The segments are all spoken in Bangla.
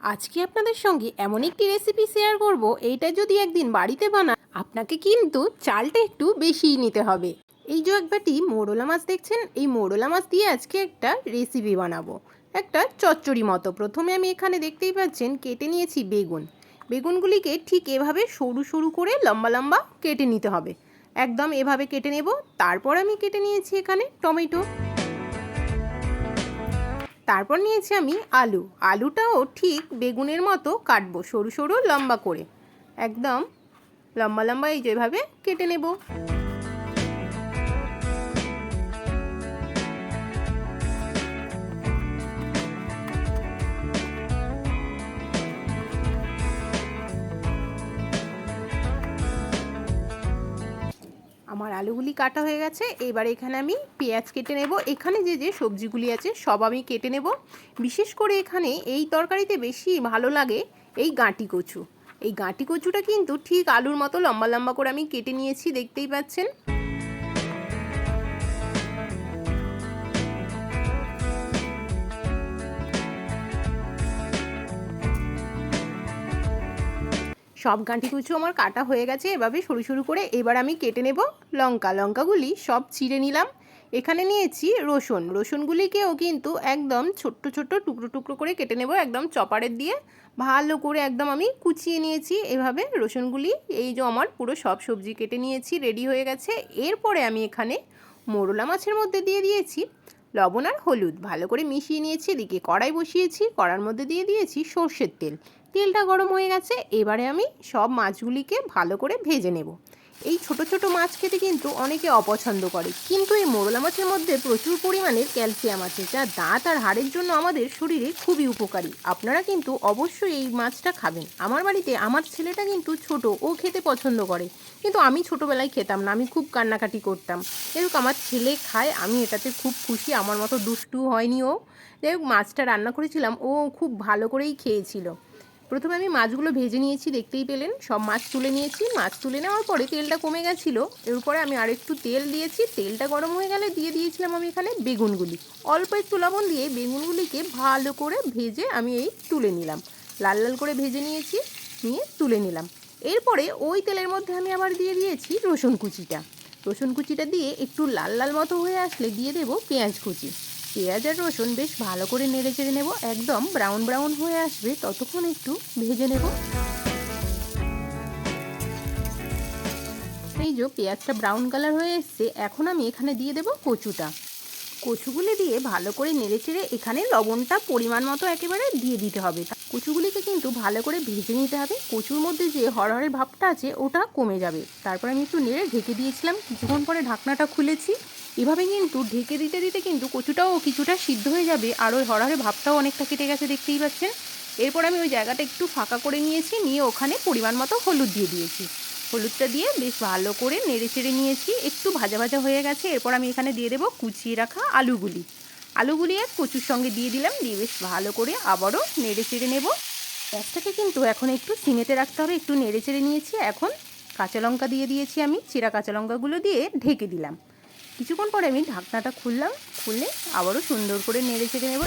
আজকে আপনাদের সঙ্গে এমন একটি রেসিপি শেয়ার করব? এইটা যদি একদিন বাড়িতে বানান, আপনাকে কিন্তু চালটা একটু বেশিই নিতে হবে। এই যে এক বাটি মোরলা মাছ দেখছেন, এই মোরলা মাছ দিয়ে আজকে একটা রেসিপি বানাবো। একটা চচ্চড়ি মতো। প্রথমে আমি এখানে দেখতেই পাচ্ছেন, কেটে নিয়েছি বেগুন। বেগুনগুলিকে ঠিক এভাবে সরু সরু করে লম্বা লম্বা কেটে নিতে হবে। একদম এভাবে কেটে নেব। তারপর আমি কেটে নিয়েছি এখানে টমেটো। তারপর নিয়েছি আমি আলু। আলুটাও ঠিক বেগুনের মতো কাটবো, সরু সরু লম্বা করে। একদম লম্বা লম্বা এই যেভাবে কেটে নেব। আমার আলুগুলি কাটা হয়ে গেছে। এবার এখানে আমি পেঁয়াজ কেটে নেব। এখানে যে যে সবজিগুলি আছে, সব আমি কেটে নেব। বিশেষ করে এখানে এই তরকারিতে বেশি ভালো লাগে এই গাঁটি কচু। এই গাঁটি কচুটা কিন্তু ঠিক আলুর মতো লম্বা লম্বা করে আমি কেটে নিয়েছি, দেখতেই পাচ্ছেন। সব গাঁটি কুচু আমার কাটা হয়ে গেছে, এভাবে সরু সরু করে এবার আমি কেটে নেব লঙ্কা। লঙ্কাগুলি সব চিড়ে নিলাম। এখানে নিয়েছি রসুন। রসুনগুলিকেও কিন্তু একদম ছোট্ট ছোট্ট টুকরো টুকরো করে কেটে নেব একদম চপারের দিয়ে। ভালো করে একদম আমি কুচিয়ে নিয়েছি এভাবে রসুনগুলি। এই যে আমার পুরো সব সবজি কেটে নিয়েছি রেডি হয়ে গেছে। এরপরে আমি এখানে মোরলা মাছের মধ্যে দিয়ে দিয়েছি। লবণ আর হলুদ। ভালো করে মিশিয়ে নিয়েছি, এদিকে কড়াই বসিয়েছি, কড়ার মধ্যে দিয়ে দিয়েছি সর্ষের তেল। তেলটা গরম হয়ে গেছে, এবারে আমি সব মাছগুলিকে ভালো করে ভেজে নেব। এই ছোট ছোট মাছ খেতে কিন্তু অনেকে অপছন্দ করে। কিন্তু এই মোরলা মাছের মধ্যে প্রচুর পরিমাণে ক্যালসিয়াম আছে, যা দাঁত আর হাড়ের জন্য আমাদের শরীরে খুবই উপকারী। আপনারা কিন্তু অবশ্যই এই মাছটা খাবেন। আমার বাড়িতে আমার ছেলেটা কিন্তু ছোট, ও খেতে পছন্দ করে। কিন্তু আমি ছোটোবেলায় খেতাম না, আমি খুব কান্নাকাটি করতাম। এরকম আমার ছেলে খায়, আমি এটাতে খুব খুশি, আমার মতো দুষ্টু হয়নি ও। যাই হোক মাছটা রান্না করেছিলাম, ও খুব ভালো করেই খেয়েছিল। প্রথমে আমি মাছগুলো ভেজে নিয়েছি, দেখতেই পেলেন। সব মাছ তুলে নিয়েছি। মাছ তুলে নেওয়ার পরে তেলটা কমে গেছিল। এরপরে আমি আরেকটু তেল দিয়েছি। তেলটা গরম হয়ে গেলে দিয়ে দিয়েছিলাম আমি এখানে বেগুনগুলি। অল্প একটু লবণ দিয়ে বেগুনগুলিকে ভালো করে ভেজে আমি এই তুলে নিলাম। লাল লাল করে ভেজে নিয়েছি, নিয়ে তুলে নিলাম। এরপরে ওই তেলের মধ্যে আমি আবার দিয়ে দিয়েছি রসুন কুচিটা। রসুন কুচিটা দিয়ে একটু লাল লাল মতো হয়ে আসলে দিয়ে দেবো পেঁয়াজ কুচি। পেঁয়াজ আর রসুন বেশ ভালো করে নেড়ে চেড়ে নেব। একদম ব্রাউন ব্রাউন হয়ে আসবে। ততক্ষণ একটু ভেজে নেব। এই যে পেঁয়াজটা ব্রাউন কালার হয়ে এসছে, এখন আমি এখানে দিয়ে দেবো কচুটা। কচুগুলি দিয়ে ভালো করে নেড়ে চেড়ে এখানে লবণটা পরিমাণ মতো একেবারে দিয়ে দিতে হবে। কচুগুলিকে কিন্তু ভালো করে ভেজে নিতে হবে। কচুর মধ্যে যে হরহরের ভাবটা আছে, ওটা কমে যাবে। তারপর আমি একটু নেড়ে ঢেকে দিয়েছিলাম। কিছুক্ষণ পরে ঢাকনাটা খুলেছি। এভাবে কিন্তু ঢেকে দিতে দিতে কিন্তু কচুটাও কিছুটা সিদ্ধ হয়ে যাবে আর ওই হরহরের ভাবটাও অনেকটা কেটে গেছে দেখতেই পাচ্ছেন। এরপর আমি ওই জায়গাটা একটু ফাঁকা করে নিয়েছি, নিয়ে ওখানে পরিমাণ মতো হলুদ দিয়ে দিয়েছি। হলুদটা দিয়ে বেশ ভালো করে নেড়ে চেড়ে নিয়েছি, একটু ভাজা ভাজা হয়ে গেছে। এরপর আমি এখানে দিয়ে দেবো কুচিয়ে রাখা আলুগুলি। আলুগুলি এক কচুর সঙ্গে দিয়ে দিলাম, দিয়ে বেশ ভালো করে আবারও নেড়ে চেড়ে নেব। গ্যাসটাকে কিন্তু এখন একটু সিমেতে রাখতে হবে, একটু নেড়ে চেড়ে নিয়েছি। এখন কাঁচা লঙ্কা দিয়ে দিয়েছি আমি, চিরা কাঁচা লঙ্কাগুলো দিয়ে ঢেকে দিলাম। কিছুক্ষণ পরে আমি ঢাকনাটা খুললাম খুললে আবারও সুন্দর করে নেড়ে চেড়ে নেব।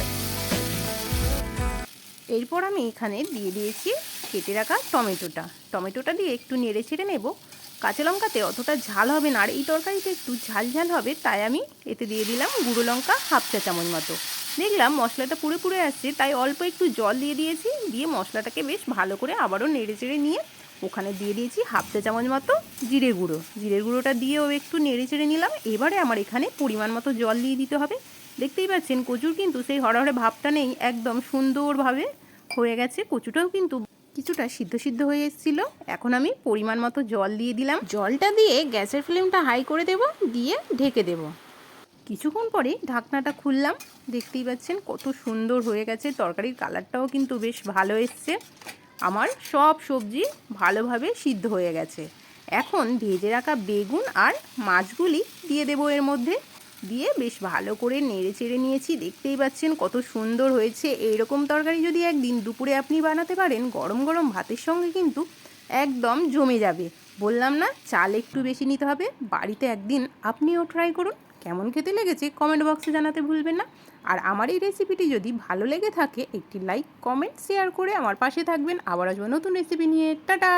এরপর আমি এখানে দিয়ে দিয়েছি কেটে রাখা টমেটোটা। টমেটোটা দিয়ে একটু নেড়ে ছেড়ে নেব। কাঁচা লঙ্কাতে অতটা ঝাল হবে না, আর এই তরকারিতে একটু ঝাল ঝাল হবে, তাই আমি এতে দিয়ে দিলাম গুঁড়ো লঙ্কা হাফ চা চামচ মতো। দেখলাম মশলাটা পুড়ে পুড়ে আসছে, তাই অল্প একটু জল দিয়ে দিয়েছি, দিয়ে মশলাটাকে বেশ ভালো করে আবারও নেড়ে চেড়ে নিয়ে ওখানে দিয়ে দিয়েছি হাফ চা চামচ মতো জিরে গুঁড়ো। জিরে গুঁড়োটা দিয়েও একটু নেড়ে চেড়ে নিলাম। এবারে আমার এখানে পরিমাণ মতো জল দিয়ে দিতে হবে। দেখতেই পাচ্ছেন কচুর কিন্তু সেই হরহরে ভাবটা নেই, একদম সুন্দরভাবে হয়ে গেছে। কচুটাও কিন্তু কিছুটা সিদ্ধ সিদ্ধ হয়ে এসেছিল। এখন আমি পরিমাণ মতো জল দিয়ে দিলাম। জলটা দিয়ে গ্যাসের ফ্লেমটা হাই করে দেব, দিয়ে ঢেকে দেব। কিছুক্ষণ পরে ঢাকনাটা খুললাম। দেখতেই পাচ্ছেন কত সুন্দর হয়ে গেছে। তরকারির কালারটাও কিন্তু বেশ ভালো এসছে। আমার সব সবজি ভালোভাবে সিদ্ধ হয়ে গেছে। এখন ভেজে রাখা বেগুন আর মাছগুলি দিয়ে দেবো এর মধ্যে। দিয়ে বেশ ভালো করে নেড়ে চেড়ে নিয়েছি। দেখতেই পাচ্ছেন কত সুন্দর হয়েছে। এইরকম তরকারি যদি একদিন দুপুরে আপনি বানাতে পারেন, গরম গরম ভাতের সঙ্গে কিন্তু একদম জমে যাবে। বললাম না, চাল একটু বেশি নিতে হবে। বাড়িতে একদিন আপনিও ট্রাই করুন। কেমন খেতে লেগেছে কমেন্ট বক্সে জানাতে ভুলবেন না। আর আমার এই রেসিপিটি যদি ভালো লেগে থাকে, একটি লাইক কমেন্ট শেয়ার করে আমার পাশে থাকবেন। আবার আসব নতুন রেসিপি নিয়ে। টাটা!